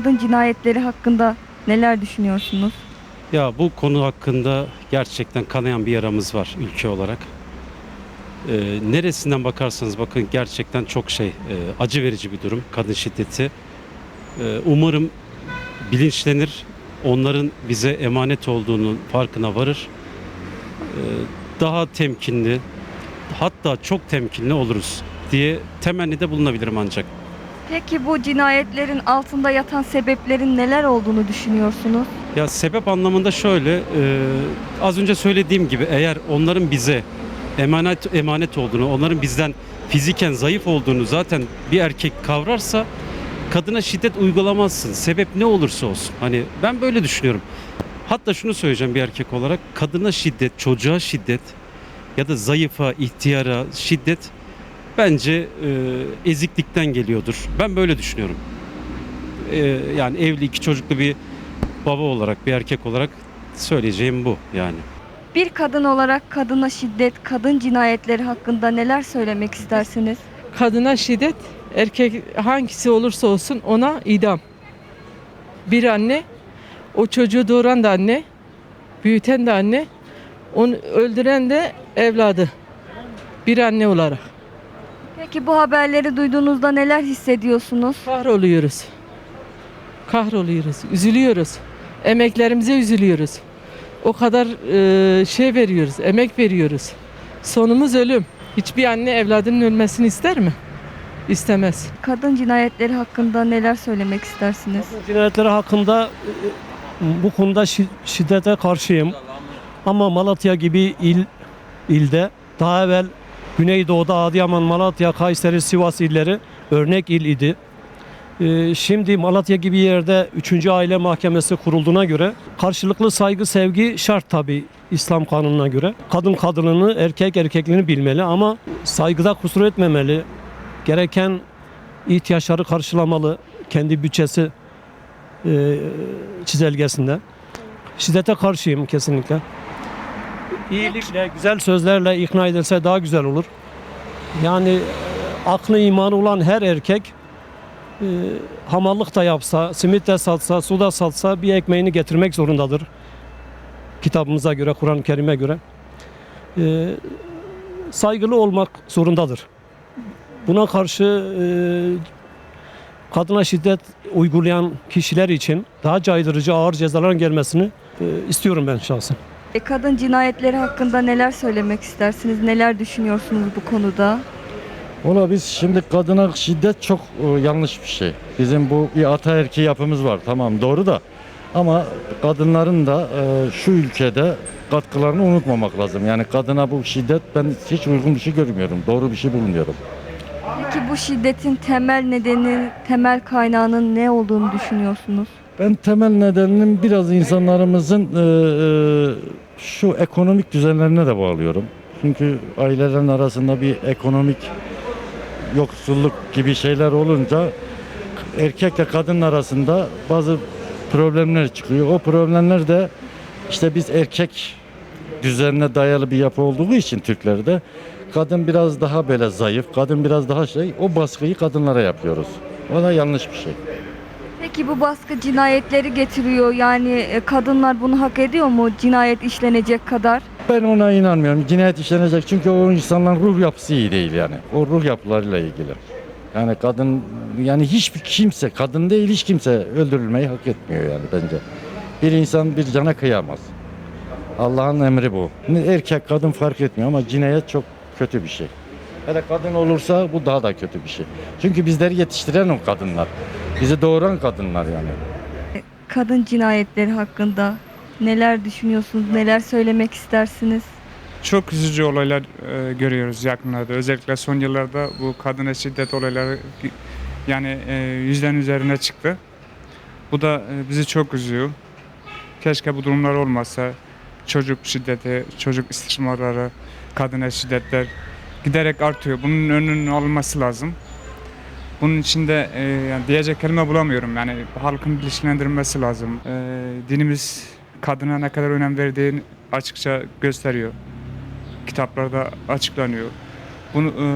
kadın cinayetleri hakkında neler düşünüyorsunuz? Ya bu konu hakkında gerçekten kanayan bir yaramız var ülke olarak. Ee, neresinden bakarsanız bakın gerçekten çok şey e, acı verici bir durum kadın şiddeti. Ee, umarım bilinçlenir, onların bize emanet olduğunun farkına varır. Ee, daha temkinli, hatta çok temkinli oluruz diye temennide bulunabilirim ancak. Peki bu cinayetlerin altında yatan sebeplerin neler olduğunu düşünüyorsunuz? Ya sebep anlamında şöyle, e, az önce söylediğim gibi eğer onların bize emanet emanet olduğunu, onların bizden fiziken zayıf olduğunu zaten bir erkek kavrarsa kadına şiddet uygulamazsın. Sebep ne olursa olsun. Hani ben böyle düşünüyorum. Hatta şunu söyleyeceğim bir erkek olarak kadına şiddet, çocuğa şiddet ya da zayıfa, ihtiyara şiddet bence e, eziklikten geliyordur. Ben böyle düşünüyorum. E, yani evli iki çocuklu bir baba olarak, bir erkek olarak söyleyeceğim bu yani. Bir kadın olarak kadına şiddet, kadın cinayetleri hakkında neler söylemek istersiniz? Kadına şiddet, erkek hangisi olursa olsun ona idam. Bir anne, o çocuğu doğuran da anne, büyüten de anne, onu öldüren de evladı. Bir anne olarak. Peki bu haberleri duyduğunuzda neler hissediyorsunuz? Kahroluyoruz. Kahroluyoruz, üzülüyoruz. Emeklerimize üzülüyoruz. O kadar e, şey veriyoruz, emek veriyoruz. Sonumuz ölüm. Hiçbir anne evladının ölmesini ister mi? İstemez. Kadın cinayetleri hakkında neler söylemek istersiniz? Cinayetleri hakkında e, bu konuda şi- şiddete karşıyım. Ama Malatya gibi il ilde daha evvel Güneydoğu'da Adıyaman, Malatya, Kayseri, Sivas illeri örnek il idi. E, Şimdi Malatya gibi yerde 3. Aile Mahkemesi kurulduğuna göre karşılıklı saygı, sevgi şart tabi İslam kanununa göre. Kadın kadınını, erkek erkekliğini bilmeli ama saygıda kusur etmemeli. Gereken ihtiyaçları karşılamalı. Kendi bütçesi e, çizelgesinde. Şiddete karşıyım kesinlikle. İyilikle, güzel sözlerle ikna edilse daha güzel olur. Yani e, aklı imanı olan her erkek e, hamallık da yapsa, simit de satsa, su da satsa bir ekmeğini getirmek zorundadır. Kitabımıza göre, Kur'an-ı Kerim'e göre. E, saygılı olmak zorundadır. Buna karşı e, kadına şiddet uygulayan kişiler için daha caydırıcı ağır cezaların gelmesini e, istiyorum ben şahsen. E, Kadın cinayetleri hakkında neler söylemek istersiniz? Neler düşünüyorsunuz bu konuda? Valla biz şimdi kadına şiddet çok e, yanlış bir şey. Bizim bu bir ataerki yapımız var tamam doğru da ama kadınların da e, şu ülkede katkılarını unutmamak lazım. Yani kadına bu şiddet ben hiç uygun bir şey görmüyorum. Doğru bir şey bulmuyorum. Peki bu şiddetin temel nedeni, temel kaynağının ne olduğunu düşünüyorsunuz? Ben temel nedeninin biraz insanlarımızın e, e, şu ekonomik düzenlerine de bağlıyorum. Çünkü ailelerin arasında bir ekonomik yoksulluk gibi şeyler olunca erkekle kadın arasında bazı problemler çıkıyor. O problemler de işte biz erkek düzenine dayalı bir yapı olduğu için Türklerde kadın biraz daha böyle zayıf, kadın biraz daha şey o baskıyı kadınlara yapıyoruz. O da yanlış bir şey. Peki bu baskı cinayetleri getiriyor. Yani e, kadınlar bunu hak ediyor mu cinayet işlenecek kadar? Ben ona inanmıyorum. Cinayet işlenecek çünkü o insanların ruh yapısı iyi değil yani. O ruh yapılarıyla ilgili. Yani kadın yani hiçbir kimse kadın değil hiç kimse öldürülmeyi hak etmiyor yani bence. Bir insan bir cana kıyamaz. Allah'ın emri bu. Erkek kadın fark etmiyor ama cinayet çok kötü bir şey. Hele kadın olursa bu daha da kötü bir şey. Çünkü bizleri yetiştiren o kadınlar. Bizi doğuran kadınlar yani. Kadın cinayetleri hakkında neler düşünüyorsunuz? Neler söylemek istersiniz? Çok üzücü olaylar e, görüyoruz yakınlarda. Özellikle son yıllarda bu kadına şiddet olayları yani e, yüzden üzerine çıktı. Bu da e, bizi çok üzüyor. Keşke bu durumlar olmasa. Çocuk şiddeti, çocuk istismarları, kadına şiddetler giderek artıyor. Bunun önünün alınması lazım. Bunun için de e, yani diyecek kelime bulamıyorum. Yani halkın bilinçlendirilmesi lazım. E, dinimiz kadına ne kadar önem verdiğini açıkça gösteriyor kitaplarda açıklanıyor. Bunu e,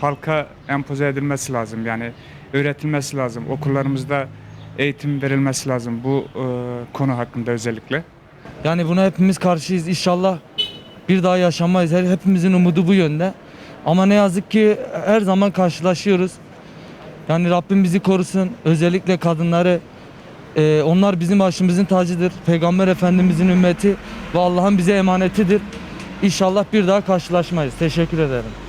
halka empoze edilmesi lazım yani öğretilmesi lazım. Okullarımızda eğitim verilmesi lazım bu e, konu hakkında özellikle. Yani buna hepimiz karşıyız. İnşallah bir daha yaşamayız. Hepimizin umudu bu yönde. Ama ne yazık ki her zaman karşılaşıyoruz. Yani Rabbim bizi korusun. Özellikle kadınları. Ee, onlar bizim başımızın tacıdır. Peygamber Efendimizin ümmeti ve Allah'ın bize emanetidir. İnşallah bir daha karşılaşmayız. Teşekkür ederim.